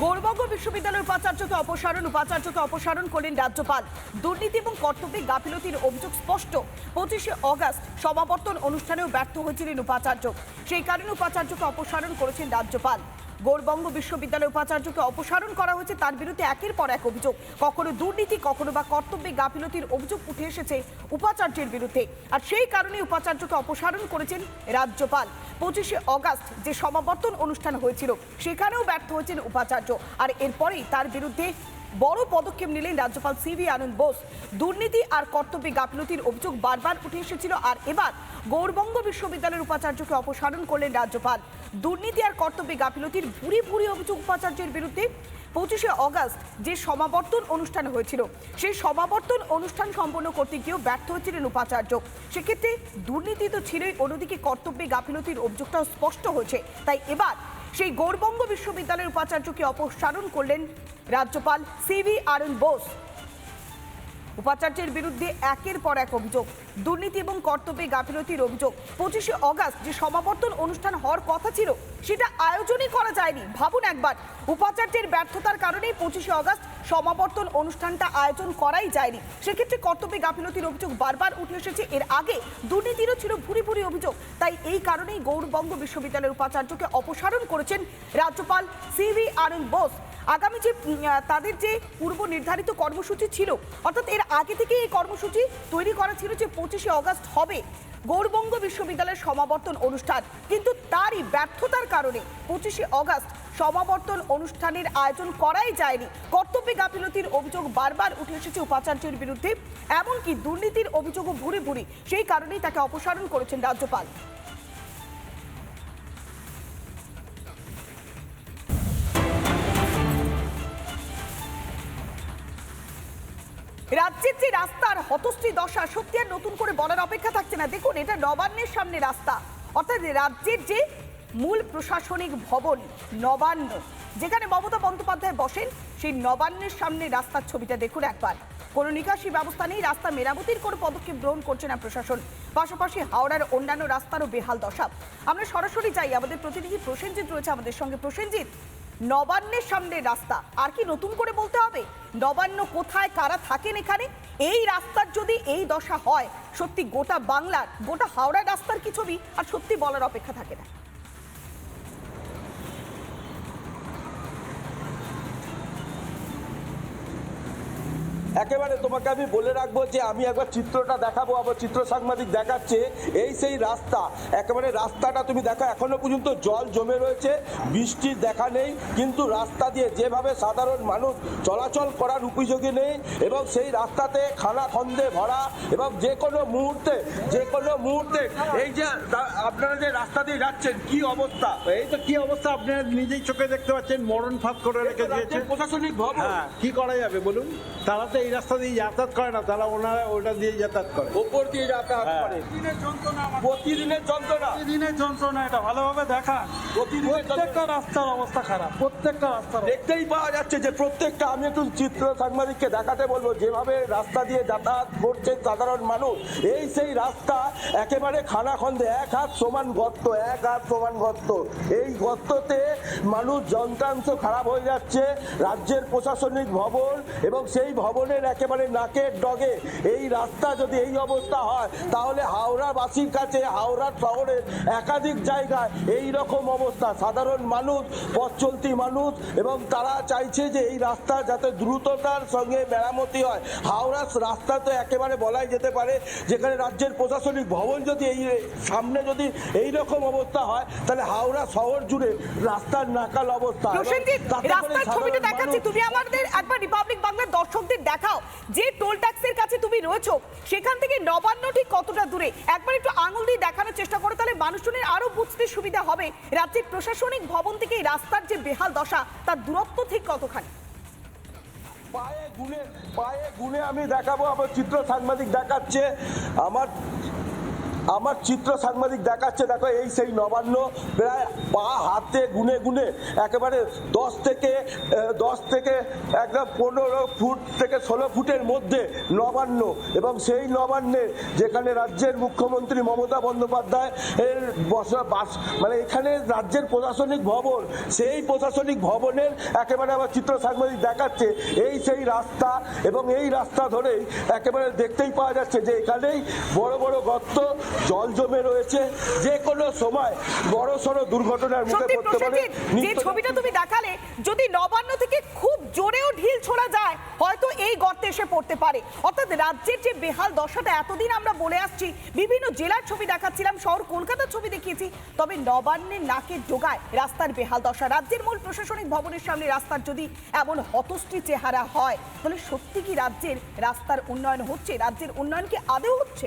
গৌরবঙ্গ বিশ্ববিদ্যালয়ের উপাচার্যকে অপসারণ উপাচার্যকে অপসারণ করলেন রাজ্যপাল। দুর্নীতি এবং কর্তব্যে গাফিলতির অভিযোগ স্পষ্ট। পঁচিশে অগাস্ট সমাবর্তন অনুষ্ঠানেও ব্যর্থ হয়েছিলেন উপাচার্য। সেই কারণে উপাচার্যকে অপসারণ করেছেন রাজ্যপাল। গৌরবঙ্গ বিশ্ববিদ্যালয়ের উপাচার্যকে অপসারণ করা হয়েছে, তার বিরুদ্ধে একের পর এক অভিযোগ। কখনো দুর্নীতি, কখনো বা কর্তব্যে গাফিলতির অভিযোগ উঠে এসেছে উপাচার্যের বিরুদ্ধে। আর সেই কারণে উপাচার্যকে অপসারণ করেছেন রাজ্যপাল। পঁচিশে অগাস্ট যে সমাবর্তন অনুষ্ঠান হয়েছিল, সেখানেও ব্যর্থ হয়েছেন উপাচার্য। আর এরপরেই তার বিরুদ্ধে বড় পদক্ষেপ নিলেন রাজ্যপাল সিভি আনন্দ বোস। দুর্নীতি আর কর্তব্যে গাফিলতির অভিযোগ বারবার উঠে এসেছিল আর এবার গৌরবঙ্গ বিশ্ববিদ্যালয়ের উপাচার্যকে অপসারণ করলেন রাজ্যপাল। দুর্নীতি আর কর্তব্যে গাফিলতির ভুরি ভুরি অভিযোগ উপাচার্যের বিরুদ্ধে পঁচিশে অগাস্ট যে সমাবর্তন অনুষ্ঠান হয়েছিল, সেই সমাবর্তন অনুষ্ঠান সম্পন্ন করতে গিয়েও ব্যর্থ হয়েছিলেন উপাচার্য। সেক্ষেত্রে দুর্নীতি তো ছিলই, অন্যদিকে কর্তব্যে গাফিলতির অভিযোগটাও স্পষ্ট হয়েছে। তাই এবার সেই গৌরবঙ্গ বিশ্ববিদ্যালয়ের উপাচার্যকে অপসারণ করলেন রাজ্যপাল সিভি আরএন বোস। উপাচার্যের বিরুদ্ধে একের পর এক অভিযোগ। দুর্নীতি এবং কর্তব্যে গাফিলতির অভিযোগ। পঁচিশে অগাস্ট যে সমাবর্তন অনুষ্ঠান হওয়ার কথা ছিল, সেটা আয়োজনই করা যায়নি। ভাবুন একবার, উপাচার্যের ব্যর্থতার কারণেই পঁচিশে অগাস্ট সমাবর্তন অনুষ্ঠানটা আয়োজন করাই যায়নি। সেক্ষেত্রে কর্তব্যে গাফিলতির অভিযোগ বারবার উঠে এসেছে। এর আগে দুর্নীতিরও ছিল ভুরি ভুরি অভিযোগ। তাই এই কারণেই গৌরবঙ্গ বিশ্ববিদ্যালয়ের উপাচার্যকে অপসারণ করেছেন রাজ্যপাল সিভি আনন্দ বোস। আগামী যে তাদের যে পূর্ব নির্ধারিত কর্মসূচি ছিল, অর্থাৎ এর আগে থেকে এই কর্মসূচি তৈরি করা ছিল যে পঁচিশে অগস্ট হবে, গৌরবঙ্গ বিশ্ববিদ্যালয়ের সমাবর্তন অনুষ্ঠান। কিন্তু তারই ব্যর্থতার কারণে পঁচিশে অগস্ট সমাবর্তন অনুষ্ঠানের আয়োজন করাই যায়নি। কর্তব্যে গাফিলতির অভিযোগ বারবার উঠে এসেছে উপাচার্যের বিরুদ্ধে। এমনকি দুর্নীতির অভিযোগও ভুরি ভুরি সেই কারণেই তাকে অপসারণ করেছেন রাজ্যপাল। যে রাস্তার হতশ্রী দশা সত্যি আর নতুন করে বলার অপেক্ষা থাকছে না। দেখুন, এটা নবান্নের সামনে রাস্তা। অর্থাৎ রাজ্যের যে মূল প্রশাসনিক ভবন, নবান্ন, যেখানে মমতা বন্দ্যোপাধ্যায় বসেন, সেই নবান্নের সামনে রাস্তার ছবিটা দেখুন একবার। কোনো নিকাশি ব্যবস্থা নেই, রাস্তা মেরামতির কোনো পদক্ষেপ গ্রহণ করছে না প্রশাসন। পাশাপাশি হাওড়ার অন্যান্য রাস্তারও বেহাল দশা। আমরা সরাসরি যাই, আমাদের প্রতিনিধি প্রসেনজিৎ রয়েছে আমাদের সঙ্গে। প্রসেনজিৎ, নবান্নের সামনে রাস্তা, আর কি নতুন করে বলতে হবে? নবান্ন কোথায়, কারা থাকেন এখানে? এই রাস্তার যদি এই দশা হয়, সত্যি গোটা বাংলার, গোটা হাওড়া রাস্তার কি ছবি? আর সত্যি বলার অপেক্ষা থাকে না। একেবারে তোমাকে আমি বলে রাখব যে আমি একবার চিত্রটা দেখাবো আবার চিত্র সাংবাদিক দেখাচ্ছে। এই সেই রাস্তা একেবারে রাস্তাটা তুমি দেখো এখনও পর্যন্ত জল জমে রয়েছে বৃষ্টির দেখা নেই কিন্তু রাস্তা দিয়ে যেভাবে সাধারণ মানুষ চলাচল করার উপযোগী নেই এবং সেই রাস্তাতে খানা খন্দে ভরা এবং যে কোনো মুহূর্তে যে কোনো মুহূর্তে এই যে আপনারা যে রাস্তা দিয়ে যাচ্ছেন কি অবস্থা? এই তো কি অবস্থা আপনারা নিজেই চোখে দেখতে পাচ্ছেন মরণ ফাঁদ করে রেখে দিয়েছে প্রশাসনিক ভবন। হ্যাঁ কি করা যাবে বলুন? তারা তো এই রাস্তা দিয়ে যাতায়াত করে না তারা ওনারা ওটা দিয়ে যাতায়াত করে। ওপর দিয়ে যাতায়াত হ্যাঁ। করে। প্রতিদিনের যন্ত্রণা দিনের যন্ত্রণা। এটা ভালোভাবে দেখান। প্রতিদিনের প্রত্যেকটা রাস্তার অবস্থা খারাপ প্রত্যেকটা রাস্তার দেখতেই পাওয়া যাচ্ছে যে প্রত্যেকটা আমি একটু চিত্র সাংবাদিককে দেখাতে বলব যেভাবে রাস্তা দিয়ে যাতায়াত করছে সাধারণ মানুষ এই সেই রাস্তা একেবারে খানাখন্দে এক হাত সমান গর্ত এক হাত সমান গর্ত। এই গর্ততে মানুষ যন্ত্রাংশ খারাপ হয়ে যাচ্ছে রাজ্যের প্রশাসনিক ভবন এবং সেই ভবনের একেবারে নাকের ডগে এই রাস্তা যদি এই অবস্থা হয় তাহলে হাওড়াবাসীর কাছে হাওড়া শহরের একাধিক জায়গায় এই রকম অবস্থা। সাধারণ মানুষ পথ চলতি মানুষ এবং তারা চাইছে যে এই রাস্তা যাতে দ্রুততার সঙ্গে মেরামতি হয়। হাওড়া রাস্তা তো একেবারে বলাই যেতে পারে যেখানে রাজ্যের প্রশাসনিক ভবন যদি এই সামনে যদি এই রকম অবস্থা হয় তাহলে হাওড়া শহর জুড়ে রাস্তার নাকাল অবস্থা। রাস্তার ছবিটা দেখাচ্ছি। তুমি আমাদের একবার রিপাবলিক বাংলার দর্শকদের দেখাও যে টোল ট্যাক্সের কাছে তুমি রয়েছো, সেখান থেকে নবান্ন ঠিক কতটা দূরে? একবার একটু আঙুল দিয়ে দেখানোর চেষ্টা করো, তাহলে মানুষজনের আরও বুঝতে সুবিধা হবে। রাজ্যের প্রশাসনিক ভবন থেকে রাস্তার যে বেহাল দশা, তার দূরত্ব ঠিক কতখানি? পায়ে গুনে পায়ে গুনে আমি দেখাবো, আমার চিত্র সাংবাদিক দেখাচ্ছে। আমার আমার চিত্র সাংবাদিক দেখাচ্ছে, দেখো এই সেই নবান্ন, প্রায় পা হাতে গুনে গুনে একেবারে দশ থেকে দশ থেকে একদম পনেরো ফুট থেকে ষোলো ফুটের মধ্যে নবান্ন এবং সেই নবান্নে যেখানে রাজ্যের মুখ্যমন্ত্রী মমতা বন্দ্যোপাধ্যায় এর বসা- মানে এখানে রাজ্যের প্রশাসনিক ভবন, সেই প্রশাসনিক ভবনের একেবারে আমার চিত্র সাংবাদিক দেখাচ্ছে। এই সেই রাস্তা এবং এই রাস্তা ধরেই একেবারে দেখতেই পাওয়া যাচ্ছে যে এখানেই বড় বড় গর্ত জল জমে রয়েছে। যে কোনো সময় বড় সড়ো দুর্ঘটনার মুখে পড়তে পারে। যে ছবিটা তুমি দেখালে যদি নবান্ন থেকে খুব জোরেও ঢিল ছোড়া যায় হয়তো এই গর্তে এসে পড়তে পারে। অর্থাৎ রাজ্যের যে বেহাল দশাটা এতদিন আমরা বলে আসছি বিভিন্ন জেলার ছবি দেখাচ্ছিলাম শহর কলকাতার ছবি দেখিয়েছি তবে নবান্নের নাকের ডোগায় রাস্তার বেহাল দশা। রাজ্যের মূল প্রশাসনিক ভবনের সামনে রাস্তার যদি এমন হতশ্রী চেহারা হয় তাহলে সত্যি কি রাজ্যের রাস্তার উন্নয়ন হচ্ছে? রাজ্যের উন্নয়ন কি আদেও হচ্ছে?